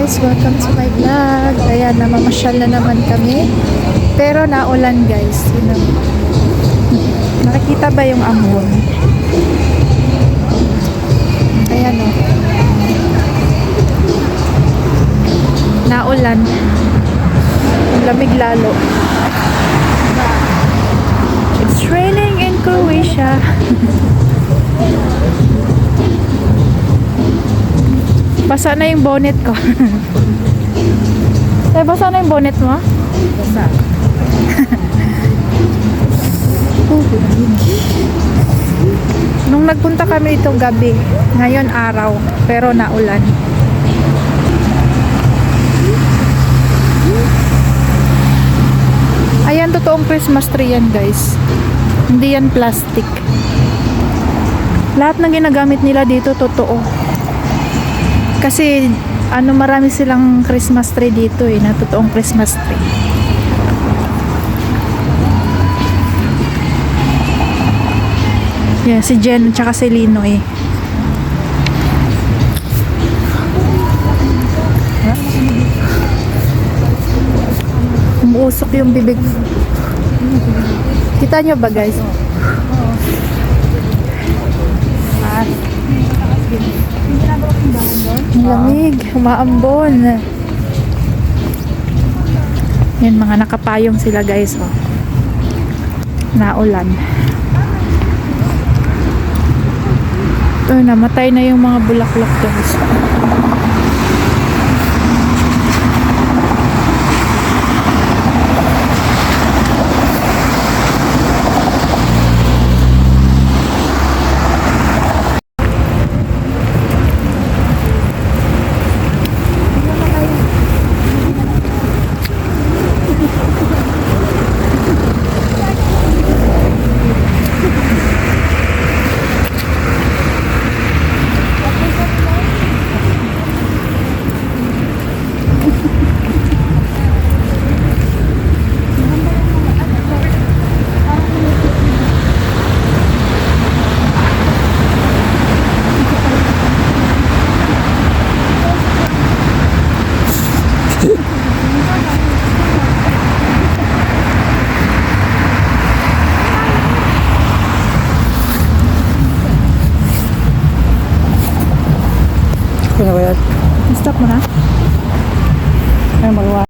guys, welcome to my vlog. Ayan, namamasyal na naman kami. Pero naulan guys. Yun ang- Nakikita ba yung ambon? Ayan o. Naulan. Ang lamig lalo. It's raining in Croatia. Basa na yung bonnet ko. eh, basa na yung bonnet mo? Basa. Nung nagpunta kami itong gabi, ngayon araw, pero naulan. Ayan, totoong Christmas tree yan guys. Hindi yan plastic. Lahat ng ginagamit nila dito, totoo. Kasi ano marami silang Christmas tree dito eh, na totoong Christmas tree. Yeah, si Jen at si Lino eh. Umuusok yung bibig. Kita nyo ba guys? Lamig, umaambon. Yan, mga nakapayong sila guys. Oh. Naulan. Oh, namatay na yung mga bulaklak guys. Stop mo na. Ay, magawa.